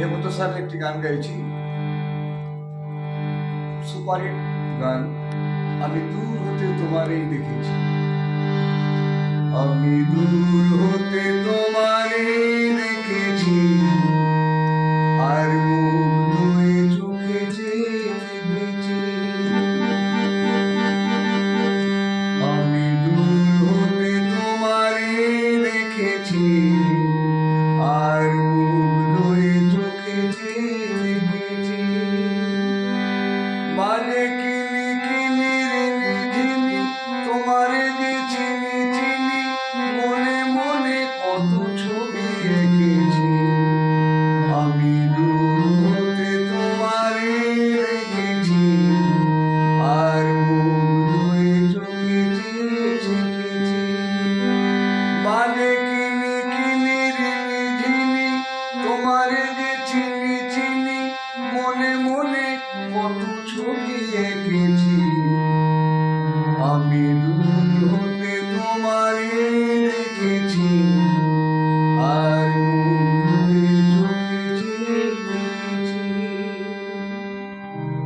হেমন্ত sir একটি গান গাইছি। সুপারহিট গান। আমি দূর হতে তোমারই দেখেছি আমি দূর money.